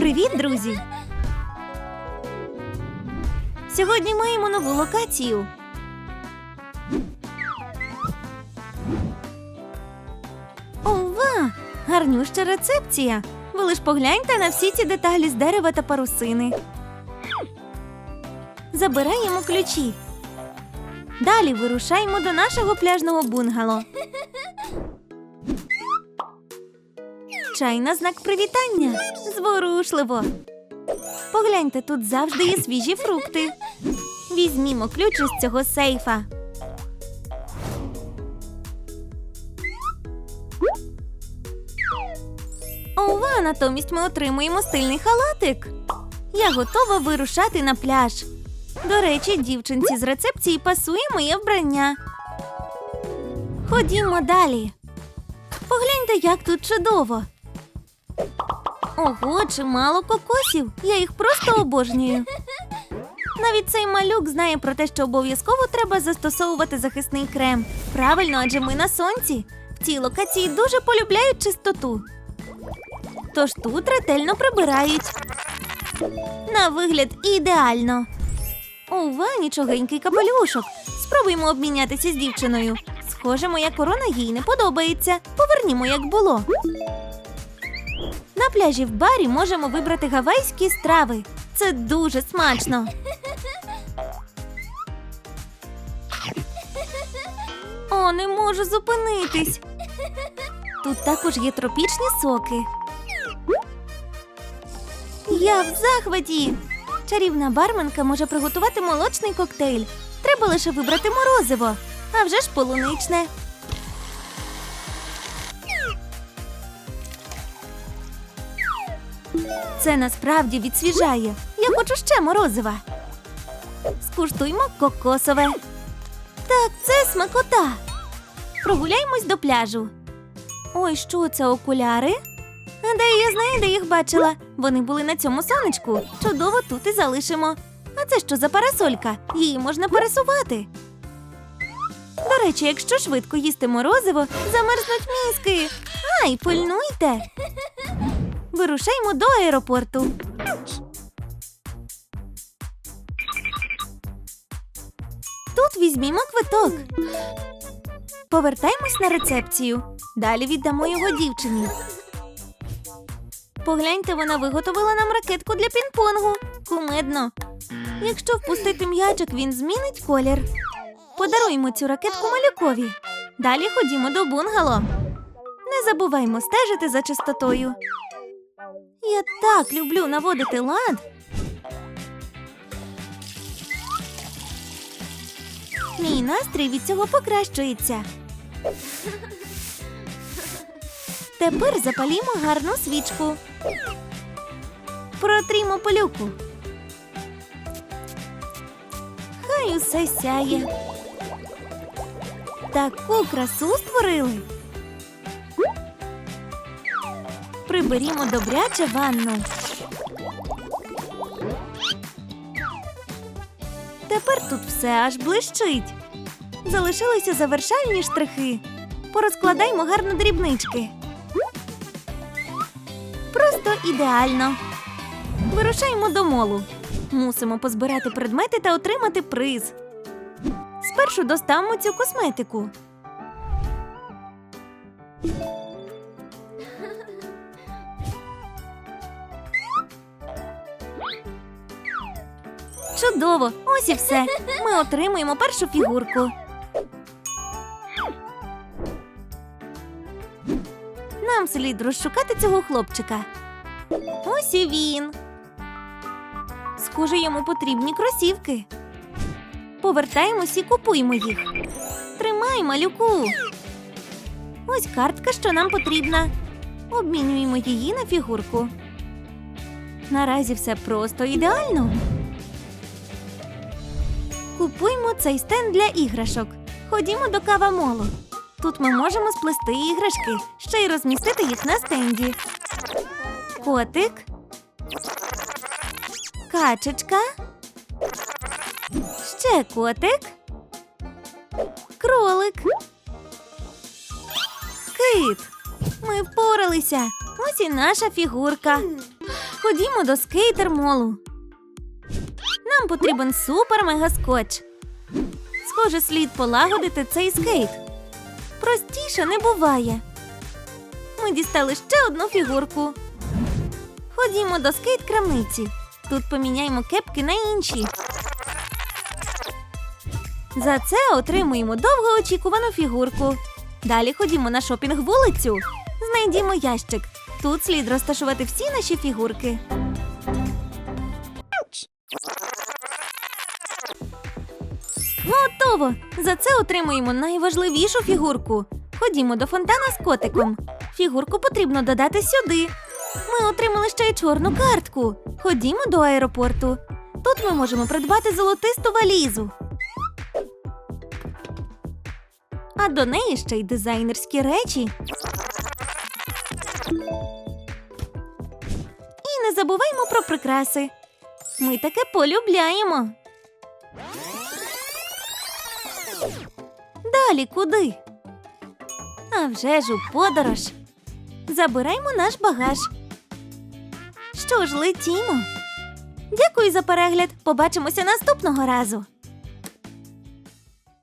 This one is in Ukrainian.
Привіт, друзі! Сьогодні маємо нову локацію. Ова! Гарнюща рецепція. Ви лиш погляньте на всі ці деталі з дерева та парусини. Забираємо ключі. Далі вирушаємо до нашого пляжного бунгало. Чай на знак привітання. Зворушливо. Погляньте, тут завжди є свіжі фрукти. Візьмімо ключ із цього сейфа. Ова, натомість ми отримуємо стильний халатик. Я готова вирушати на пляж. До речі, дівчинці з рецепції пасує моє вбрання. Ходімо далі. Погляньте, як тут чудово. Ого, чимало кокосів. Я їх просто обожнюю. Навіть цей малюк знає про те, що обов'язково треба застосовувати захисний крем. Правильно, адже ми на сонці. В цій локації дуже полюбляють чистоту. Тож тут ретельно прибирають. На вигляд ідеально. Ова, нічогенький капелюшок. Спробуємо обмінятися з дівчиною. Схоже, моя корона їй не подобається. Повернімо, як було. На пляжі в барі можемо вибрати гавайські страви. Це дуже смачно. О, не можу зупинитись. Тут також є тропічні соки. Я в захваті. Чарівна барменка може приготувати молочний коктейль. Треба лише вибрати морозиво, а вже ж полуничне. Це насправді відсвіжає. Я хочу ще морозива. Скуштуймо кокосове. Так, це смакота. Прогуляймось до пляжу. Ой, що це окуляри? Гадаю, я знаю, де їх бачила. Вони були на цьому сонечку. Чудово тут і залишимо. А це що за парасолька? Її можна пересувати. До речі, якщо швидко їсти морозиво, замерзнуть мізки. Ай, пильнуйте. Вирушаймо до аеропорту. Тут візьмімо квиток. Повертаємось на рецепцію. Далі віддамо його дівчині. Погляньте, вона виготовила нам ракетку для пінг-понгу. Кумедно. Якщо впустити м'ячик, він змінить колір. Подаруємо цю ракетку малюкові. Далі ходімо до бунгало. Не забуваймо стежити за чистотою. Так люблю наводити лад. Мій настрій від цього покращується. Тепер запалімо гарну свічку. Протрімо пилюку. Хай усе сяє. Таку красу створили. Приберімо добряче ванну. Тепер тут все аж блищить. Залишилися завершальні штрихи. Порозкладаймо гарно дрібнички. Просто ідеально. Вирушаємо до молу. Мусимо позбирати предмети та отримати приз. Спершу доставимо цю косметику. Чудово! Ось і все. Ми отримуємо першу фігурку. Нам слід розшукати цього хлопчика. Ось і він. Схоже, йому потрібні кросівки. Повертаємось і купуємо їх. Тримай, малюку. Ось картка, що нам потрібна. Обмінюємо її на фігурку. Наразі все просто ідеально. Купуймо цей стенд для іграшок. Ходімо до кавамолу. Тут ми можемо сплести іграшки, ще й розмістити їх на стенді. Котик. Качечка. Ще котик. Кролик. Кит. Ми впоралися. Ось і наша фігурка. Ходімо до скейтер-молу. Нам потрібен супер-мега-скотч. Схоже, слід полагодити цей скейт. Простіше не буває. Ми дістали ще одну фігурку. Ходімо до скейт-крамниці. Тут поміняємо кепки на інші. За це отримуємо довгоочікувану фігурку. Далі ходімо на шопінг вулицю. Знайдімо ящик. Тут слід розташувати всі наші фігурки. Готово! За це отримуємо найважливішу фігурку. Ходімо до фонтана з котиком. Фігурку потрібно додати сюди. Ми отримали ще й чорну картку. Ходімо до аеропорту. Тут ми можемо придбати золотисту валізу. А до неї ще й дизайнерські речі. Не забуваймо про прикраси. Ми таке полюбляємо. Далі куди? А вже ж у подорож. Забираймо наш багаж. Що ж, летімо. Дякую за перегляд. Побачимося наступного разу.